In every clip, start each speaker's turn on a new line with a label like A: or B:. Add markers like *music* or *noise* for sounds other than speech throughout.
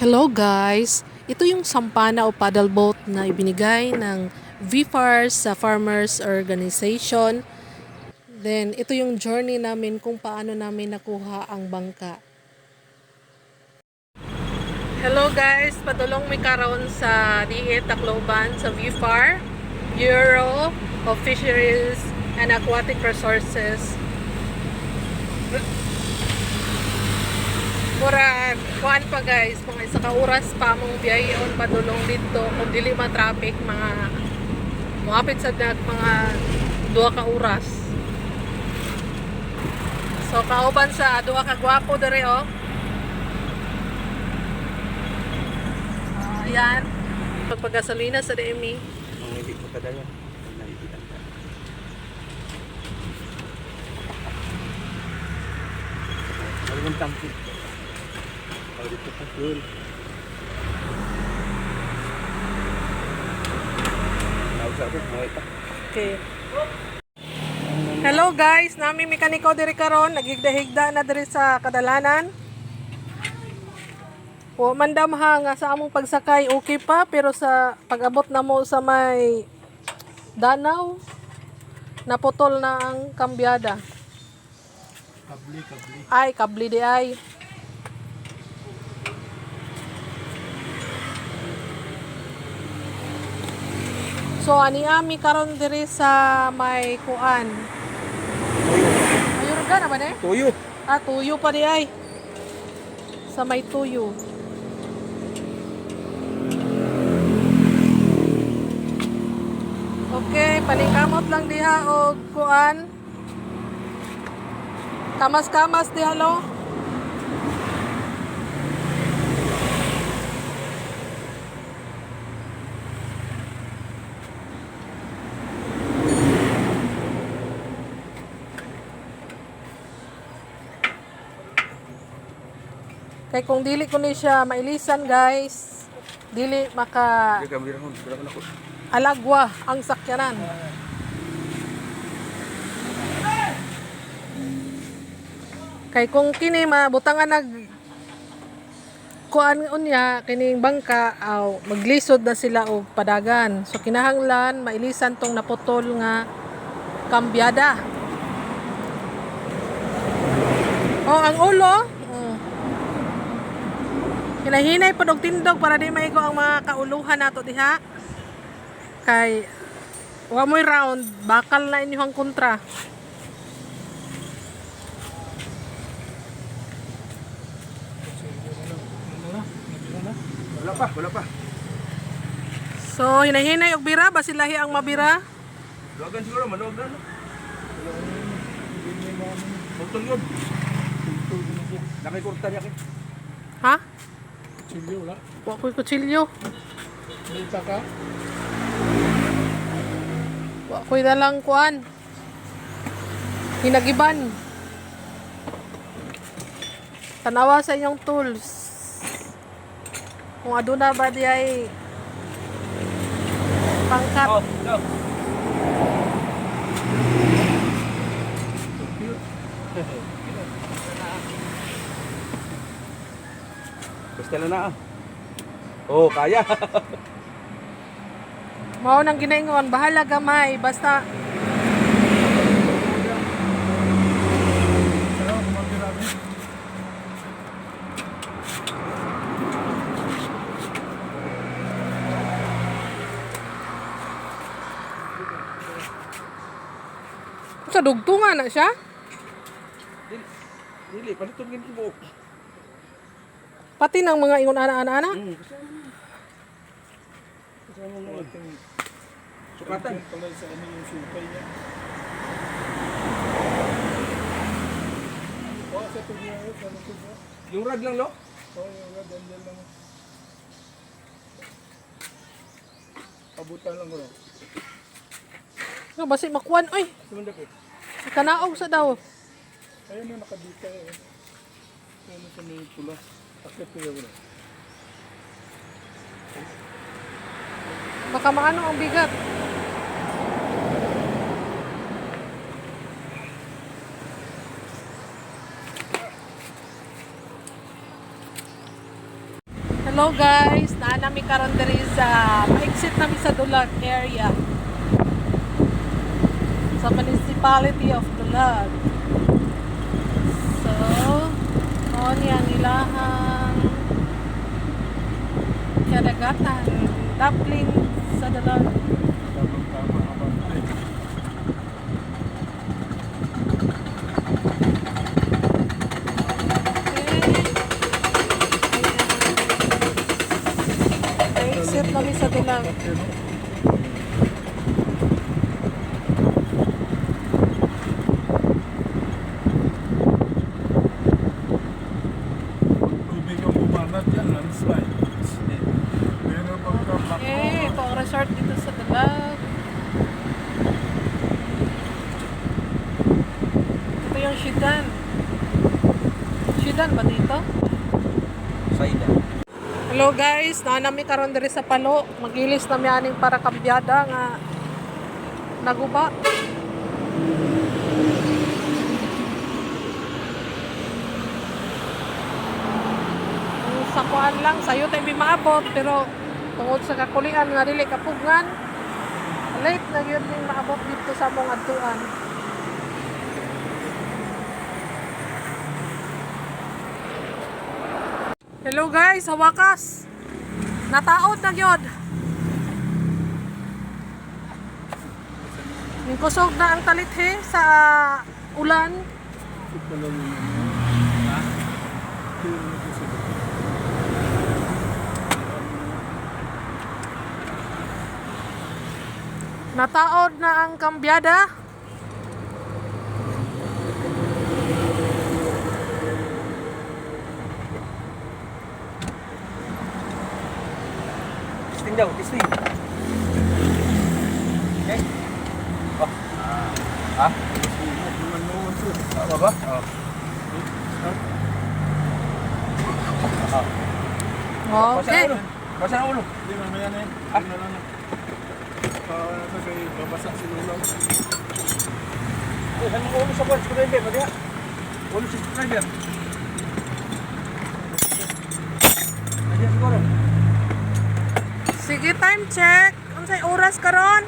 A: Hello guys! Ito yung sampana o paddle boat na ibinigay ng VFARS sa Farmers Organization. Then, ito yung journey namin kung paano namin nakuha ang bangka. Hello guys! Padulong mi karon sa DE Tacloban sa VFAR, Bureau of Fisheries and Aquatic Resources. Murag, kuan pa guys, mga isa ka oras pa mong biyayon padulong dito kung dili man traffic mga muapit sa dag mga duha ka oras. So kauban sa duha ka gwapo dere oh. Ah, ayan. Pagpagasolina sa DME.
B: Hindi ko kadala. Nahihilan ka. Oh, dito pa ita.
A: Okay. Hello guys, nami mekaniko diri karon, nagigda-higda na diri sa kadalanan. O mandam ha nga sa among pagsakay okay pa pero sa pag-abot na mo sa may danaw naputol na ang kambyada.
B: Kabli, kabli.
A: Ay, kabli di ay. So ani ami karon diri sa may kuan. Ayun ka na ba ne?
B: Tuyo.
A: Ah, tuyo pa di ay. Sa may tuyo. Okay, paningkamot lang diha og kuan. Kamas-kamas diha lo. Kay kung dili ko ni siya mailisan guys, dili maka alagwa ang sakyanan. Kay kung kini mabutangan nag kuan unya kining bangka aw maglisod na sila og padagan. So kinahanglan mailisan tong naputol nga kambyada. Oh, ang ulo. Hinahinay pa og tindog para di maigo ang mga kauluhan nato diha kay wa mo'y round bakal na inyong kontra
B: Wala pa, wala pa.
A: so hinahinay og bira basilahi ang mabira
B: Luwagan siguro, maluwag na. yun. Nakikurta niya kin.
A: Ha
C: Chilyo wala.
A: wa ko'y kutsilyo
C: May ka.
A: wa ko'y dalang kuan hinagiban tanawa sa inyong tools kung aduna ba di ay pangkat
B: Oh, no. *laughs* Basta na na ah. Oh, kaya. *laughs*
A: mao nang ginaingon bahala gamay basta sa dugtungan na siya
B: Dili, dili paliton gin ko buok.
A: Pati ng mga ingon ana-ana ana
B: Hmm, kasama na. Kasama na.
C: Ating
B: Sukatan.
C: sa ano yung niya. Oh, sa sa
B: rad lang
C: yung rad, andyan lang. Abutan lang ko.
A: no basi makuan oy
B: Sumanda ko.
A: kanaog sa daw
C: Ayun na, nakadita eh. Ano sa may pula.
A: Baka maano ang bigat Hello guys, naa nami karon diri sa pa-exit nami sa Dulag area. Sa municipality of Dulag. So, mo ni ang ilahang kadagatan, daplin sa. Okay. Pa-exit nami sa Dulag.
C: Pero, tubig ang bumanat yan, landslide. Pero pagka
A: Eh, ito ang resort dito sa Dalag. Ito yung Shidan. Shidan ba dito?
B: Saida.
A: Guys, na nami karon diri sa Palo. Magilis na mi aning para kambyada nga naguba. Ang sakuan lang sayo tayo mi maabot pero tungod sa kakulian nga dili kapugngan late na gyud ning maabot dito sa among adtuan. Hello guys, sa wakas. Nataod na gyud. Kusog na ang talithi sa ulan.
C: yun.
B: Ha?
A: Nataod na ang kambyada.
B: Testing daw, testing. Okay. Oh. Ha? Tama ba? Oh. Oh. Basa
A: Okay.
B: ang ulo. Basa ang ulo.
C: Hindi, mamaya na yun.
B: Ah.
C: Hindi na lang. Ah, ano kay babasa si Lulaw.
B: Eh, ano ang ulo sa buwan? Screwdriver, pati ha? Ulo sa screwdriver. Nandiyan siguro.
A: Time check. Unsay oras karon?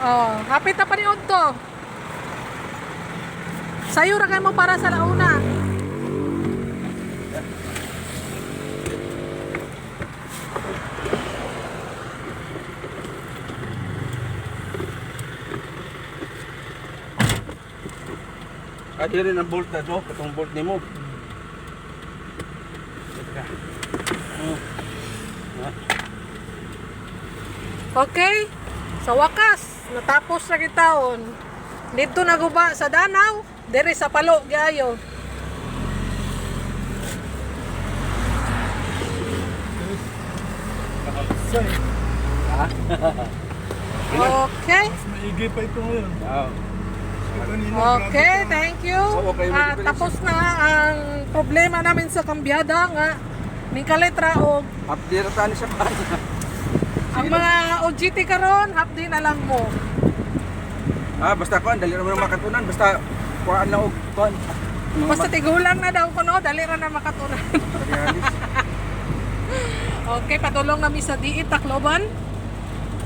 A: Oh, hapit na pa ni to. Sayo ra mo para sa launa.
B: Ah, di rin ang bolt na to. Itong bolt ni mo. Teka. Oh. Ha?
A: Okay? Sa wakas, natapos na kitaon. Dito naguba sa Danaw, diri sa Palo.
B: Ha?
A: Okay?
C: Mas maigi pa ito ngayon.
A: Okay, thank you. Ah,
B: may
A: tapos na ang problema namin sa kambyada nga ni kaletra og
B: Update na tani sa kanya.
A: Ang mga OGT karon hapdi na lang mo.
B: Ah, basta kuan dali ra mo na makatunan basta kuan na og kuan.
A: Basta tigulang na daw kuno dali ra na makatunan. *laughs* okay, padulong nami sa Diit Tacloban.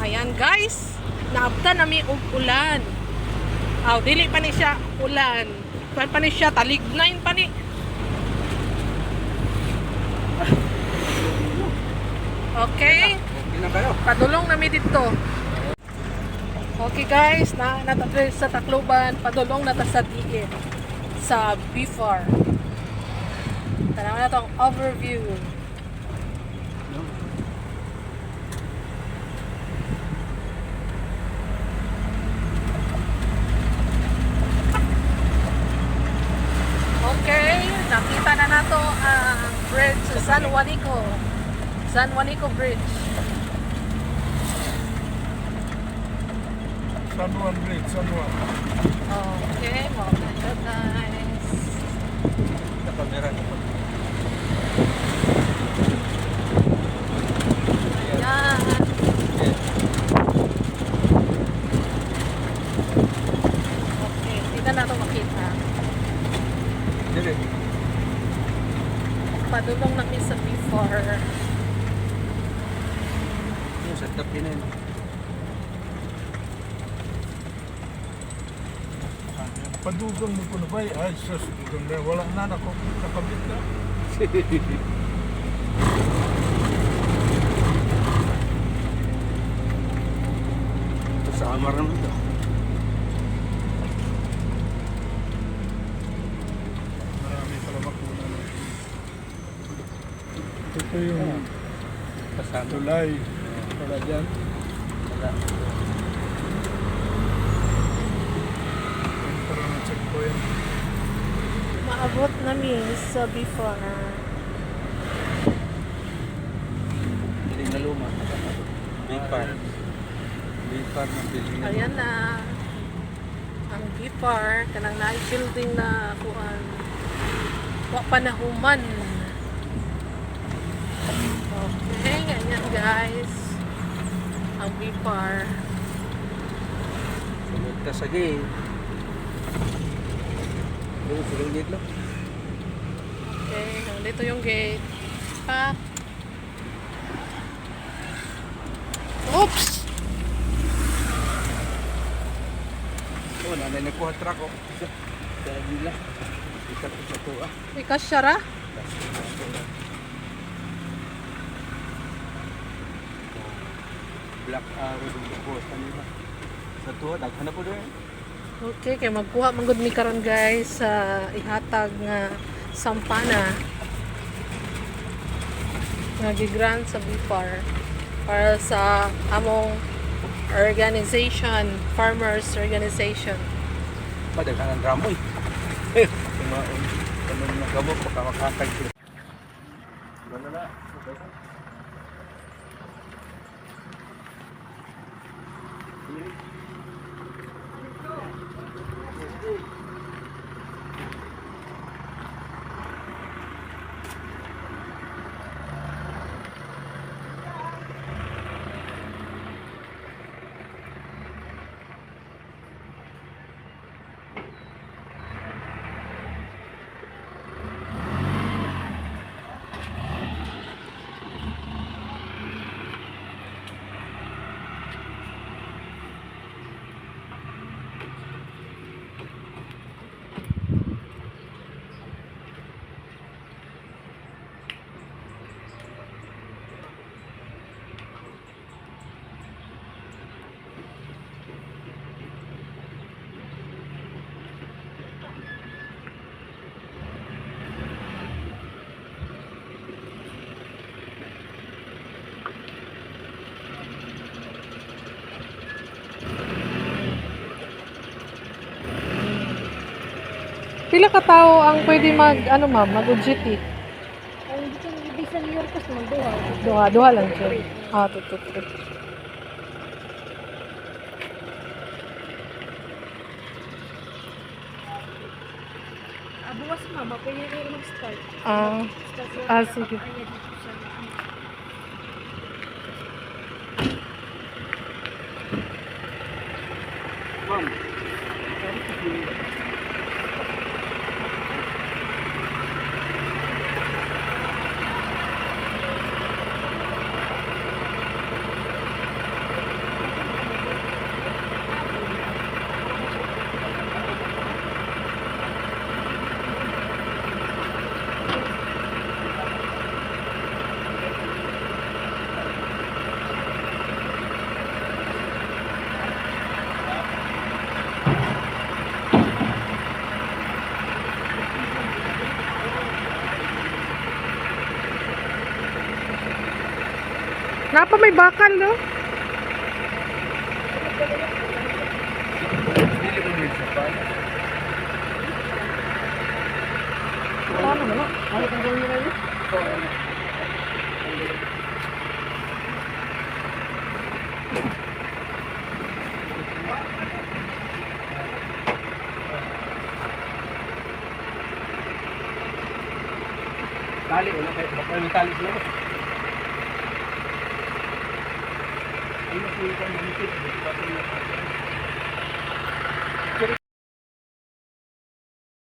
A: Ayan guys, naabta nami og ulan. Aw, dili pa ni siya ulan. Kuan pa ni siya talignain pa ni. *laughs* Okay.
B: Okay na.
A: Padulong nami dito. Okay guys, na natatry sa Tacloban, padulong na ta sa diin sa Bifar. Tanaw na tong overview. Okay, nakita na nato ang bridge sa San Juanico. San Juanico Bridge.
C: San Juan Bridge, San Juan.
B: Sa kamera.
A: Ayan. Okay, hindi na natin makita.
B: Dili.
A: Padulong namin sa before.
B: Yung sa top yun.
C: Padugang mo ko na ba? Ay, sus, dugang na. Wala na, nako, nakabit na.
B: Kasama *laughs* rin ito.
C: Marami salamat po na. Ito yung
B: Kasama.
C: tulay. Wala dyan.
B: Wala.
C: Yung parang na checkpoint.
A: Maabot namin sa before.
B: Hindi na luma. Big fan. Big fan ng building.
A: Ayan na. Ang before. Kanang na building na kuan. Wa panahuman. Okay, ganyan guys. Ang before.
B: Sunod ka sa gate. Doon, sulong gate lang.
A: Okay, nandito yung gate. Pa. Oops!
B: Oo, nanay nagkuha truck ko. Kaya nila. Ikat ko sa tuwa.
A: Ikaw syara?
B: Black arrow yung bukuha sa nila. Sa tuwa, daghan na po doon.
A: Okay, kay magkuha manggod mi karon guys sa ihatag nga sampana nga gigrant sa BIFAR para sa among organization, farmers organization.
B: Madaghan ang dramoy. *laughs* Kumaon. Tanong na gabo, baka makakag sila. Wala na.
A: Pila ka tao ang pwede mag ano ma'am, mag UGT?
D: Ang dito ng ibig sa York kasi magduha.
A: Duha, duha lang siya. Ah, tutut. tut.
D: Ah, buwas mama, pwede na kayo mag-start.
A: Ah, Ah, sige. Bakal, no?
B: Dili mo din sa pan.